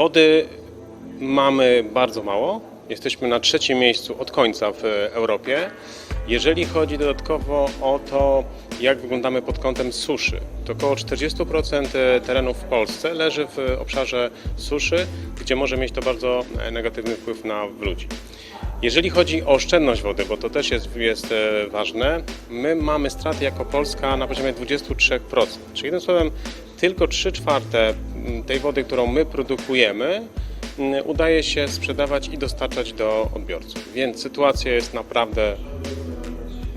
Wody mamy bardzo mało. Jesteśmy na trzecim miejscu od końca w Europie. Jeżeli chodzi dodatkowo o to, jak wyglądamy pod kątem suszy, to około 40% terenów w Polsce leży w obszarze suszy, gdzie może mieć to bardzo negatywny wpływ na ludzi. Jeżeli chodzi o oszczędność wody, bo to też jest, jest e, ważne, my mamy straty jako Polska na poziomie 23%. Czyli jednym słowem, tylko 3 czwarte mm, tej wody, którą my produkujemy, mm, udaje się sprzedawać i dostarczać do odbiorców. Więc sytuacja jest naprawdę,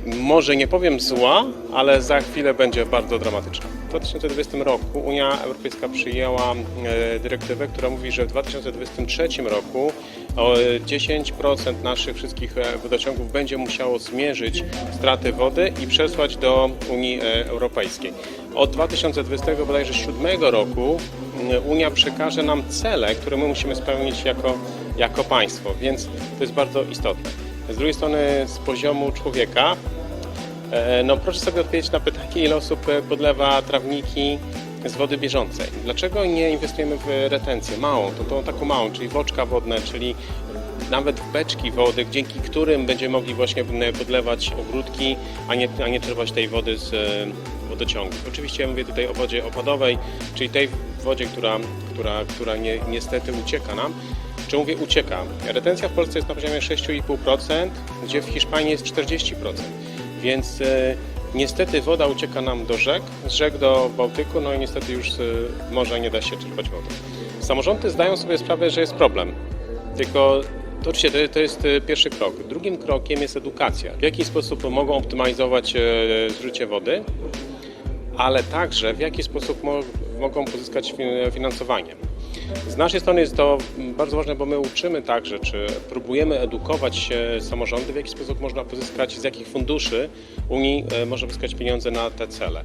może nie powiem zła, ale za chwilę będzie bardzo dramatyczna. W 2020 roku Unia Europejska przyjęła e, dyrektywę, która mówi, że w 2023 roku o 10% naszych wszystkich e, wodociągów będzie musiało zmierzyć straty wody i przesłać do Unii e, Europejskiej. Od 2020 bodajże 7 roku m, Unia przekaże nam cele, które my musimy spełnić jako, jako państwo, więc to jest bardzo istotne. Z drugiej strony z poziomu człowieka E, No proszę sobie odpowiedzieć na pytanie, ile osób e, podlewa trawniki z wody bieżącej. Dlaczego nie inwestujemy w retencję małą, to, to taką małą, czyli woczka wodne, czyli nawet w beczki wody, dzięki którym będziemy mogli właśnie podlewać ogródki, a nie, a nie czerpać tej wody z e, wodociągów. Oczywiście ja mówię tutaj o wodzie opadowej, czyli tej wodzie, która, która, która nie, niestety ucieka nam. Czy mówię ucieka? Retencja w Polsce jest na poziomie 6,5%, gdzie w Hiszpanii jest 40%. Więc e, niestety woda ucieka nam do rzek, z rzek do Bałtyku, no i niestety już z morza nie da się czerpać wody. Samorządy zdają sobie sprawę, że jest problem. Tylko to oczywiście to, jest e, pierwszy krok. Drugim krokiem jest edukacja. W jaki sposób mogą optymalizować e, zużycie wody, ale także w jaki sposób mo- mogą pozyskać fi- finansowanie. Z naszej strony jest to bardzo ważne, bo my uczymy także, czy próbujemy edukować samorządy, w jaki sposób można pozyskać, z jakich funduszy Unii e, można pozyskać pieniądze na te cele.